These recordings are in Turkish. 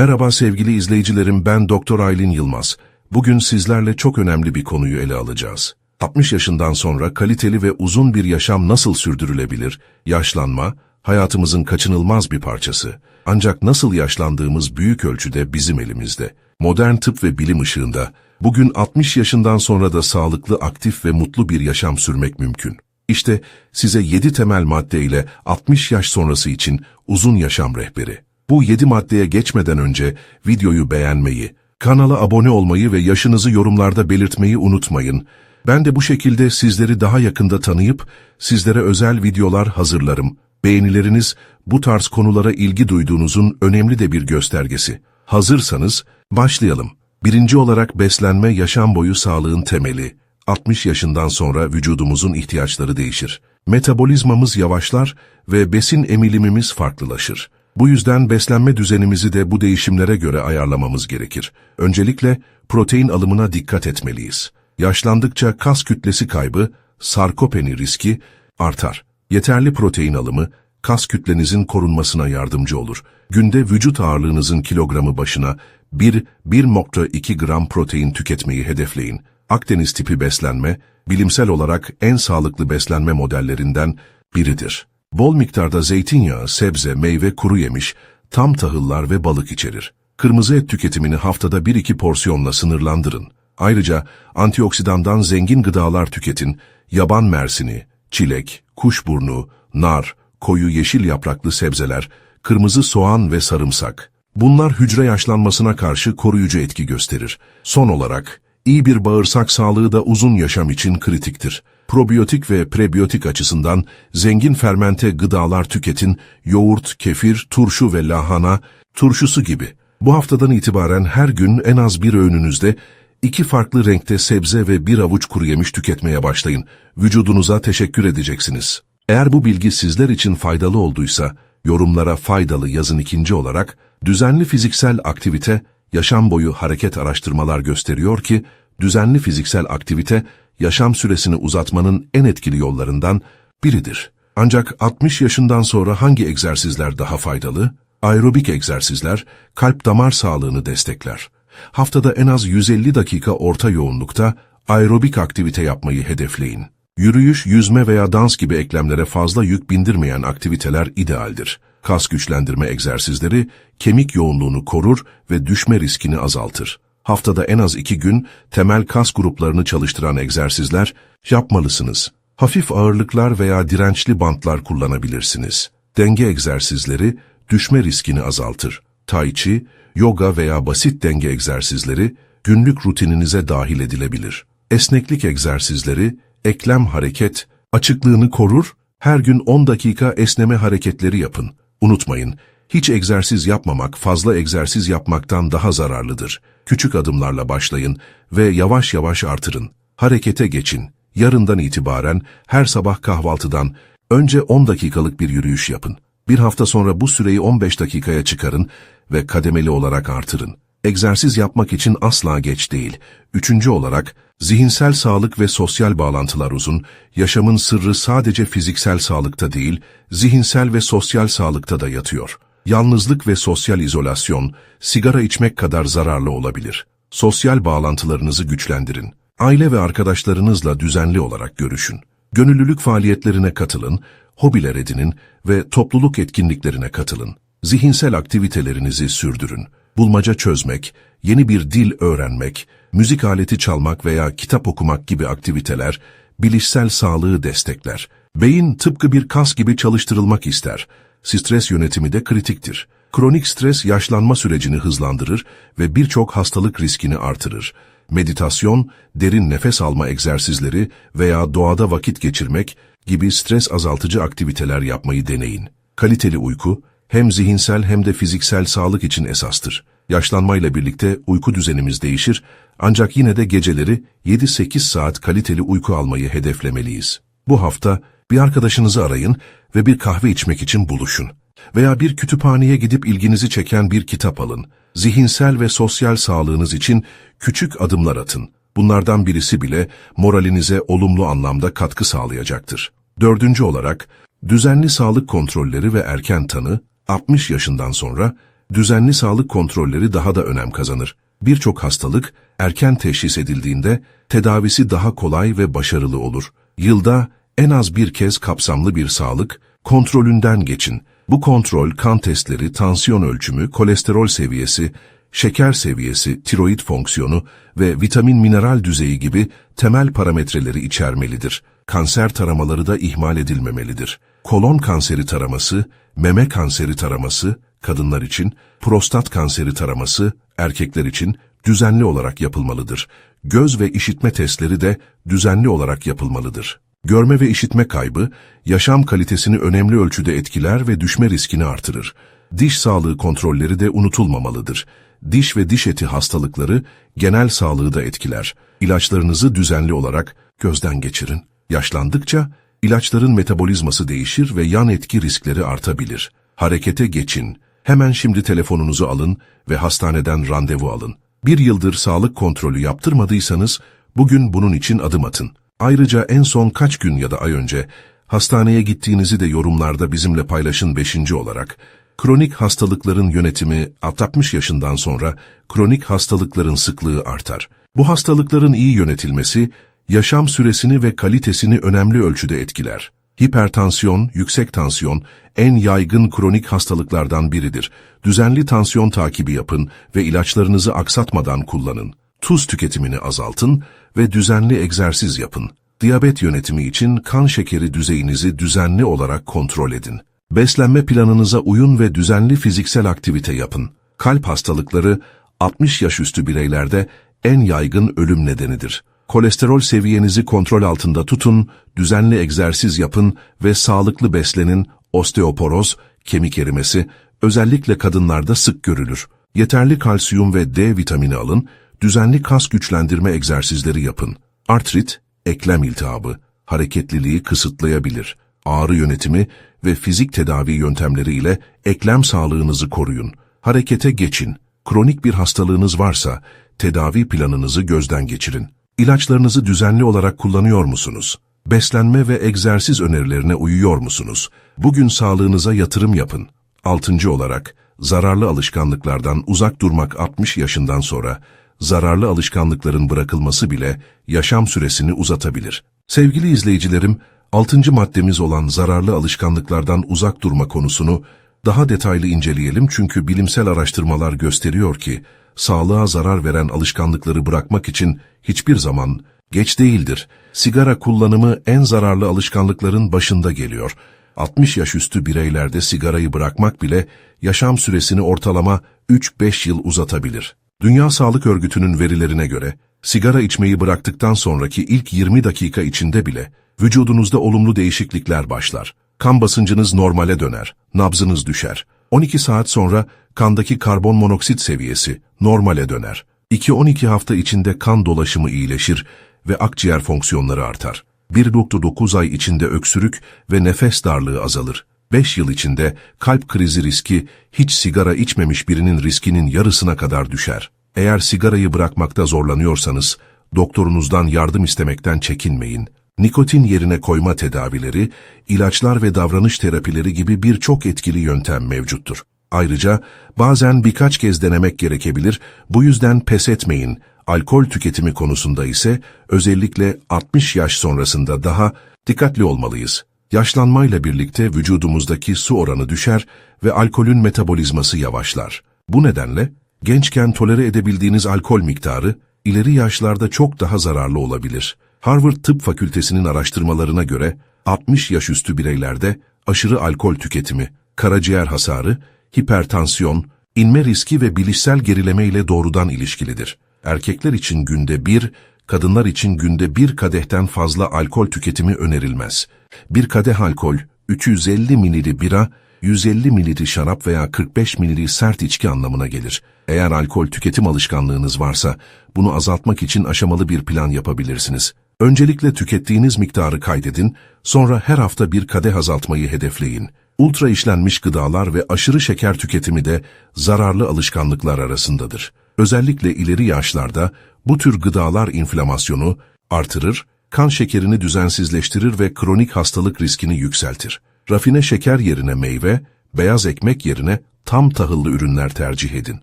Merhaba sevgili izleyicilerim ben Doktor Aylin Yılmaz. Bugün sizlerle çok önemli bir konuyu ele alacağız. 60 yaşından sonra kaliteli ve uzun bir yaşam nasıl sürdürülebilir? Yaşlanma, hayatımızın kaçınılmaz bir parçası. Ancak nasıl yaşlandığımız büyük ölçüde bizim elimizde. Modern tıp ve bilim ışığında, bugün 60 yaşından sonra da sağlıklı, aktif ve mutlu bir yaşam sürmek mümkün. İşte size 7 temel madde ile 60 yaş sonrası için uzun yaşam rehberi. Bu 7 maddeye geçmeden önce videoyu beğenmeyi, kanala abone olmayı ve yaşınızı yorumlarda belirtmeyi unutmayın. Ben de bu şekilde sizleri daha yakında tanıyıp sizlere özel videolar hazırlarım. Beğenileriniz bu tarz konulara ilgi duyduğunuzun önemli de bir göstergesi. Hazırsanız başlayalım. Birinci olarak beslenme yaşam boyu sağlığın temeli. 60 yaşından sonra vücudumuzun ihtiyaçları değişir. Metabolizmamız yavaşlar ve besin emilimimiz farklılaşır. Bu yüzden beslenme düzenimizi de bu değişimlere göre ayarlamamız gerekir. Öncelikle protein alımına dikkat etmeliyiz. Yaşlandıkça kas kütlesi kaybı, sarkopeni riski artar. Yeterli protein alımı, kas kütlenizin korunmasına yardımcı olur. Günde vücut ağırlığınızın kilogramı başına 1-1.2 gram protein tüketmeyi hedefleyin. Akdeniz tipi beslenme, bilimsel olarak en sağlıklı beslenme modellerinden biridir. Bol miktarda zeytinyağı, sebze, meyve, kuru yemiş, tam tahıllar ve balık içerir. Kırmızı et tüketimini haftada 1-2 porsiyonla sınırlandırın. Ayrıca antioksidandan zengin gıdalar tüketin, yaban mersini, çilek, kuşburnu, nar, koyu yeşil yapraklı sebzeler, kırmızı soğan ve sarımsak. Bunlar hücre yaşlanmasına karşı koruyucu etki gösterir. Son olarak, iyi bir bağırsak sağlığı da uzun yaşam için kritiktir. Probiyotik ve prebiyotik açısından zengin fermente gıdalar tüketin, yoğurt, kefir, turşu ve lahana, turşusu gibi. Bu haftadan itibaren her gün en az bir öğününüzde iki farklı renkte sebze ve bir avuç kuru yemiş tüketmeye başlayın. Vücudunuza teşekkür edeceksiniz. Eğer bu bilgi sizler için faydalı olduysa, yorumlara faydalı yazın ikinci olarak, düzenli fiziksel aktivite, yaşam boyu hareket araştırmalar gösteriyor ki, düzenli fiziksel aktivite, yaşam süresini uzatmanın en etkili yollarından biridir. Ancak 60 yaşından sonra hangi egzersizler daha faydalı? Aerobik egzersizler, kalp damar sağlığını destekler. Haftada en az 150 dakika orta yoğunlukta aerobik aktivite yapmayı hedefleyin. Yürüyüş, yüzme veya dans gibi eklemlere fazla yük bindirmeyen aktiviteler idealdir. Kas güçlendirme egzersizleri kemik yoğunluğunu korur ve düşme riskini azaltır. Haftada en az iki gün temel kas gruplarını çalıştıran egzersizler yapmalısınız. Hafif ağırlıklar veya dirençli bantlar kullanabilirsiniz. Denge egzersizleri düşme riskini azaltır. Tai chi, yoga veya basit denge egzersizleri günlük rutininize dahil edilebilir. Esneklik egzersizleri, eklem hareket, açıklığını korur, her gün 10 dakika esneme hareketleri yapın. Unutmayın, hiç egzersiz yapmamak fazla egzersiz yapmaktan daha zararlıdır. Küçük adımlarla başlayın ve yavaş yavaş artırın. Harekete geçin. Yarından itibaren her sabah kahvaltıdan önce 10 dakikalık bir yürüyüş yapın. Bir hafta sonra bu süreyi 15 dakikaya çıkarın ve kademeli olarak artırın. Egzersiz yapmak için asla geç değil. Üçüncü olarak, zihinsel sağlık ve sosyal bağlantılar uzun, yaşamın sırrı sadece fiziksel sağlıkta değil, zihinsel ve sosyal sağlıkta da yatıyor. Yalnızlık ve sosyal izolasyon, sigara içmek kadar zararlı olabilir. Sosyal bağlantılarınızı güçlendirin. Aile ve arkadaşlarınızla düzenli olarak görüşün. Gönüllülük faaliyetlerine katılın, hobiler edinin ve topluluk etkinliklerine katılın. Zihinsel aktivitelerinizi sürdürün. Bulmaca çözmek, yeni bir dil öğrenmek, müzik aleti çalmak veya kitap okumak gibi aktiviteler, bilişsel sağlığı destekler. Beyin tıpkı bir kas gibi çalıştırılmak ister. Stres yönetimi de kritiktir. Kronik stres yaşlanma sürecini hızlandırır ve birçok hastalık riskini artırır. Meditasyon, derin nefes alma egzersizleri veya doğada vakit geçirmek gibi stres azaltıcı aktiviteler yapmayı deneyin. Kaliteli uyku, hem zihinsel hem de fiziksel sağlık için esastır. Yaşlanmayla birlikte uyku düzenimiz değişir ancak yine de geceleri 7-8 saat kaliteli uyku almayı hedeflemeliyiz. Bu hafta bir arkadaşınızı arayın ve bir kahve içmek için buluşun. Veya bir kütüphaneye gidip ilginizi çeken bir kitap alın. Zihinsel ve sosyal sağlığınız için küçük adımlar atın. Bunlardan birisi bile moralinize olumlu anlamda katkı sağlayacaktır. Dördüncü olarak, düzenli sağlık kontrolleri ve erken tanı, 60 yaşından sonra Düzenli sağlık kontrolleri daha da önem kazanır. Birçok hastalık erken teşhis edildiğinde tedavisi daha kolay ve başarılı olur. Yılda en az bir kez kapsamlı bir sağlık kontrolünden geçin. Bu kontrol kan testleri, tansiyon ölçümü, kolesterol seviyesi, şeker seviyesi, tiroid fonksiyonu ve vitamin mineral düzeyi gibi temel parametreleri içermelidir. Kanser taramaları da ihmal edilmemelidir. Kolon kanseri taraması, meme kanseri taraması, kadınlar için, prostat kanseri taraması, erkekler için düzenli olarak yapılmalıdır. Göz ve işitme testleri de düzenli olarak yapılmalıdır. Görme ve işitme kaybı, yaşam kalitesini önemli ölçüde etkiler ve düşme riskini artırır. Diş sağlığı kontrolleri de unutulmamalıdır. Diş ve diş eti hastalıkları genel sağlığı da etkiler. İlaçlarınızı düzenli olarak gözden geçirin. Yaşlandıkça ilaçların metabolizması değişir ve yan etki riskleri artabilir. Harekete geçin. Hemen şimdi telefonunuzu alın ve hastaneden randevu alın. Bir yıldır sağlık kontrolü yaptırmadıysanız bugün bunun için adım atın. Ayrıca en son kaç gün ya da ay önce hastaneye gittiğinizi de yorumlarda bizimle paylaşın 5. olarak. Kronik hastalıkların yönetimi 60 yaşından sonra kronik hastalıkların sıklığı artar. Bu hastalıkların iyi yönetilmesi yaşam süresini ve kalitesini önemli ölçüde etkiler. Hipertansiyon, yüksek tansiyon en yaygın kronik hastalıklardan biridir. Düzenli tansiyon takibi yapın ve ilaçlarınızı aksatmadan kullanın. Tuz tüketimini azaltın ve düzenli egzersiz yapın. Diyabet yönetimi için kan şekeri düzeyinizi düzenli olarak kontrol edin. Beslenme planınıza uyun ve düzenli fiziksel aktivite yapın. Kalp hastalıkları 60 yaş üstü bireylerde en yaygın ölüm nedenidir. Kolesterol seviyenizi kontrol altında tutun, düzenli egzersiz yapın ve sağlıklı beslenin. Osteoporoz, kemik erimesi özellikle kadınlarda sık görülür. Yeterli kalsiyum ve D vitamini alın, düzenli kas güçlendirme egzersizleri yapın. Artrit, eklem iltihabı, hareketliliği kısıtlayabilir. Ağrı yönetimi ve fizik tedavi yöntemleri ile eklem sağlığınızı koruyun. Harekete geçin. Kronik bir hastalığınız varsa tedavi planınızı gözden geçirin. İlaçlarınızı düzenli olarak kullanıyor musunuz? Beslenme ve egzersiz önerilerine uyuyor musunuz? Bugün sağlığınıza yatırım yapın. Altıncı olarak, zararlı alışkanlıklardan uzak durmak 60 yaşından sonra, zararlı alışkanlıkların bırakılması bile yaşam süresini uzatabilir. Sevgili izleyicilerim, altıncı maddemiz olan zararlı alışkanlıklardan uzak durma konusunu daha detaylı inceleyelim çünkü bilimsel araştırmalar gösteriyor ki, sağlığa zarar veren alışkanlıkları bırakmak için hiçbir zaman geç değildir. Sigara kullanımı en zararlı alışkanlıkların başında geliyor. 60 yaş üstü bireylerde sigarayı bırakmak bile yaşam süresini ortalama 3-5 yıl uzatabilir. Dünya Sağlık Örgütü'nün verilerine göre, sigara içmeyi bıraktıktan sonraki ilk 20 dakika içinde bile vücudunuzda olumlu değişiklikler başlar. Kan basıncınız normale döner, nabzınız düşer. 12 saat sonra kandaki karbon monoksit seviyesi normale döner. 2-12 hafta içinde kan dolaşımı iyileşir ve akciğer fonksiyonları artar. 1.9 ay içinde öksürük ve nefes darlığı azalır. 5 yıl içinde kalp krizi riski hiç sigara içmemiş birinin riskinin yarısına kadar düşer. Eğer sigarayı bırakmakta zorlanıyorsanız, doktorunuzdan yardım istemekten çekinmeyin. Nikotin yerine koyma tedavileri, ilaçlar ve davranış terapileri gibi birçok etkili yöntem mevcuttur. Ayrıca bazen birkaç kez denemek gerekebilir, bu yüzden pes etmeyin. Alkol tüketimi konusunda ise özellikle 60 yaş sonrasında daha dikkatli olmalıyız. Yaşlanmayla birlikte vücudumuzdaki su oranı düşer ve alkolün metabolizması yavaşlar. Bu nedenle gençken tolere edebildiğiniz alkol miktarı ileri yaşlarda çok daha zararlı olabilir. Harvard Tıp Fakültesi'nin araştırmalarına göre 60 yaş üstü bireylerde aşırı alkol tüketimi, karaciğer hasarı, hipertansiyon, inme riski ve bilişsel gerileme ile doğrudan ilişkilidir. Erkekler için günde bir, kadınlar için günde bir kadehten fazla alkol tüketimi önerilmez. Bir kadeh alkol, 350 milili bira, 150 milili şarap veya 45 milili sert içki anlamına gelir. Eğer alkol tüketim alışkanlığınız varsa, bunu azaltmak için aşamalı bir plan yapabilirsiniz. Öncelikle tükettiğiniz miktarı kaydedin, sonra her hafta bir kadeh azaltmayı hedefleyin. Ultra işlenmiş gıdalar ve aşırı şeker tüketimi de zararlı alışkanlıklar arasındadır. Özellikle ileri yaşlarda bu tür gıdalar inflamasyonu artırır, kan şekerini düzensizleştirir ve kronik hastalık riskini yükseltir. Rafine şeker yerine meyve, Beyaz ekmek yerine tam tahıllı ürünler tercih edin.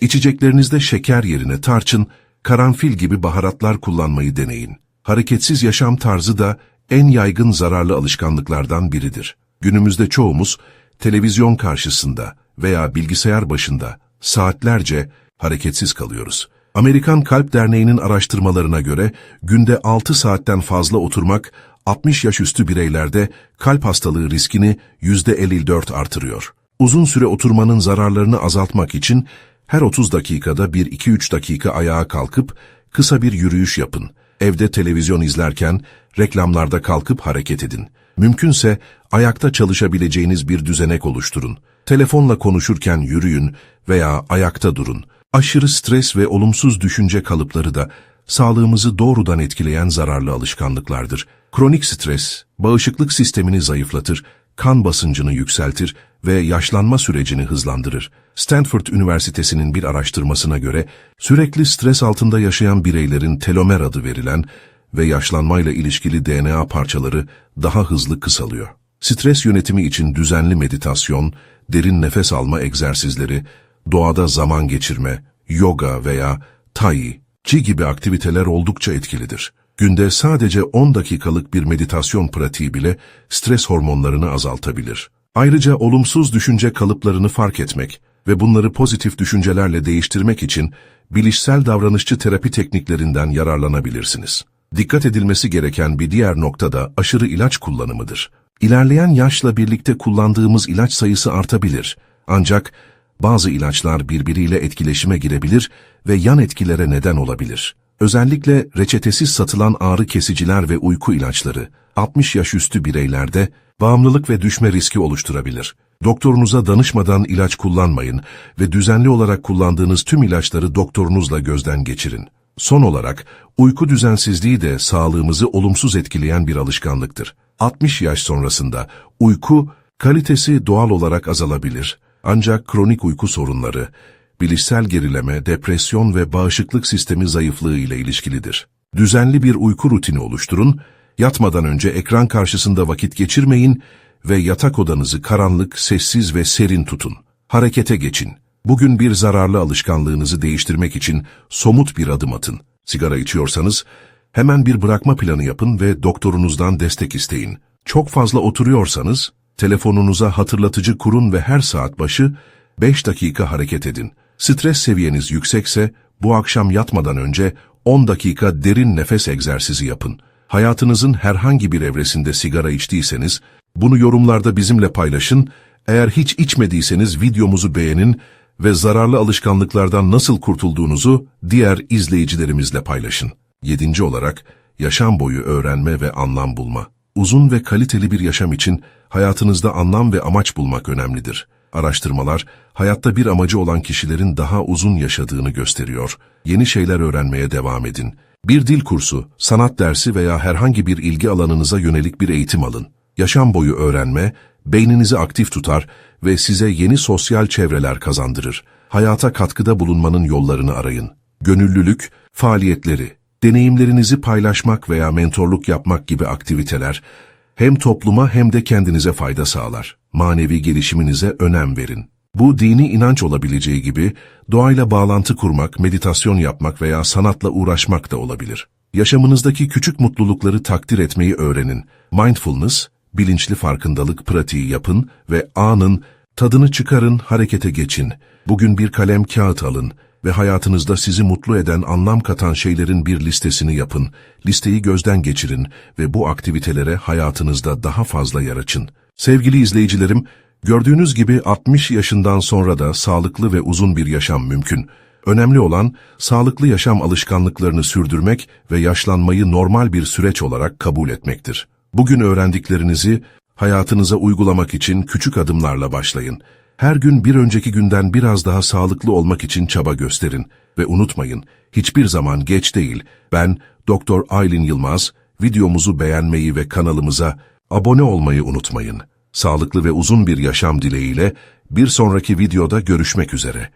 İçeceklerinizde şeker yerine tarçın, karanfil gibi baharatlar kullanmayı deneyin. Hareketsiz yaşam tarzı da en yaygın zararlı alışkanlıklardan biridir. Günümüzde çoğumuz televizyon karşısında veya bilgisayar başında saatlerce hareketsiz kalıyoruz. Amerikan Kalp Derneği'nin araştırmalarına göre günde 6 saatten fazla oturmak 60 yaş üstü bireylerde kalp hastalığı riskini %54 artırıyor. Uzun süre oturmanın zararlarını azaltmak için her 30 dakikada 1-2-3 dakika ayağa kalkıp kısa bir yürüyüş yapın. Evde televizyon izlerken reklamlarda kalkıp hareket edin. Mümkünse ayakta çalışabileceğiniz bir düzenek oluşturun. Telefonla konuşurken yürüyün veya ayakta durun. Aşırı stres ve olumsuz düşünce kalıpları da sağlığımızı doğrudan etkileyen zararlı alışkanlıklardır. Kronik stres, bağışıklık sistemini zayıflatır, kan basıncını yükseltir ve yaşlanma sürecini hızlandırır. Stanford Üniversitesi'nin bir araştırmasına göre sürekli stres altında yaşayan bireylerin telomer adı verilen ve yaşlanmayla ilişkili DNA parçaları daha hızlı kısalıyor. Stres yönetimi için düzenli meditasyon, derin nefes alma egzersizleri, doğada zaman geçirme, yoga veya tai, chi gibi aktiviteler oldukça etkilidir. Günde sadece 10 dakikalık bir meditasyon pratiği bile stres hormonlarını azaltabilir. Ayrıca olumsuz düşünce kalıplarını fark etmek ve bunları pozitif düşüncelerle değiştirmek için bilişsel davranışçı terapi tekniklerinden yararlanabilirsiniz. Dikkat edilmesi gereken bir diğer nokta da aşırı ilaç kullanımıdır. İlerleyen yaşla birlikte kullandığımız ilaç sayısı artabilir. Ancak bazı ilaçlar birbiriyle etkileşime girebilir ve yan etkilere neden olabilir. Özellikle reçetesiz satılan ağrı kesiciler ve uyku ilaçları 60 yaş üstü bireylerde bağımlılık ve düşme riski oluşturabilir. Doktorunuza danışmadan ilaç kullanmayın ve düzenli olarak kullandığınız tüm ilaçları doktorunuzla gözden geçirin. Son olarak uyku düzensizliği de sağlığımızı olumsuz etkileyen bir alışkanlıktır. 60 yaş sonrasında uyku kalitesi doğal olarak azalabilir. Ancak kronik uyku sorunları, bilişsel gerileme, depresyon ve bağışıklık sistemi zayıflığı ile ilişkilidir. Düzenli bir uyku rutini oluşturun, yatmadan önce ekran karşısında vakit geçirmeyin ve yatak odanızı karanlık, sessiz ve serin tutun. Harekete geçin. Bugün bir zararlı alışkanlığınızı değiştirmek için somut bir adım atın. Sigara içiyorsanız hemen bir bırakma planı yapın ve doktorunuzdan destek isteyin. Çok fazla oturuyorsanız telefonunuza hatırlatıcı kurun ve her saat başı 5 dakika hareket edin. Stres seviyeniz yüksekse bu akşam yatmadan önce 10 dakika derin nefes egzersizi yapın. Hayatınızın herhangi bir evresinde sigara içtiyseniz bunu yorumlarda bizimle paylaşın. Eğer hiç içmediyseniz videomuzu beğenin ve zararlı alışkanlıklardan nasıl kurtulduğunuzu diğer izleyicilerimizle paylaşın. Yedinci olarak yaşam boyu öğrenme ve anlam bulma. Uzun ve kaliteli bir yaşam için hayatınızda anlam ve amaç bulmak önemlidir. Araştırmalar, hayatta bir amacı olan kişilerin daha uzun yaşadığını gösteriyor. Yeni şeyler öğrenmeye devam edin. Bir dil kursu, sanat dersi veya herhangi bir ilgi alanınıza yönelik bir eğitim alın. Yaşam boyu öğrenme, beyninizi aktif tutar ve size yeni sosyal çevreler kazandırır. Hayata katkıda bulunmanın yollarını arayın. Gönüllülük, faaliyetleri, deneyimlerinizi paylaşmak veya mentorluk yapmak gibi aktiviteler hem topluma hem de kendinize fayda sağlar. Manevi gelişiminize önem verin. Bu dini inanç olabileceği gibi doğayla bağlantı kurmak, meditasyon yapmak veya sanatla uğraşmak da olabilir. Yaşamınızdaki küçük mutlulukları takdir etmeyi öğrenin. Mindfulness, bilinçli farkındalık pratiği yapın ve anın tadını çıkarın, harekete geçin. Bugün bir kalem kağıt alın ve hayatınızda sizi mutlu eden, anlam katan şeylerin bir listesini yapın. Listeyi gözden geçirin ve bu aktivitelere hayatınızda daha fazla yer açın. Sevgili izleyicilerim, gördüğünüz gibi 60 yaşından sonra da sağlıklı ve uzun bir yaşam mümkün. Önemli olan sağlıklı yaşam alışkanlıklarını sürdürmek ve yaşlanmayı normal bir süreç olarak kabul etmektir. Bugün öğrendiklerinizi hayatınıza uygulamak için küçük adımlarla başlayın. Her gün bir önceki günden biraz daha sağlıklı olmak için çaba gösterin ve unutmayın, hiçbir zaman geç değil. Ben Doktor Aylin Yılmaz, videomuzu beğenmeyi ve kanalımıza abone olmayı unutmayın. Sağlıklı ve uzun bir yaşam dileğiyle bir sonraki videoda görüşmek üzere.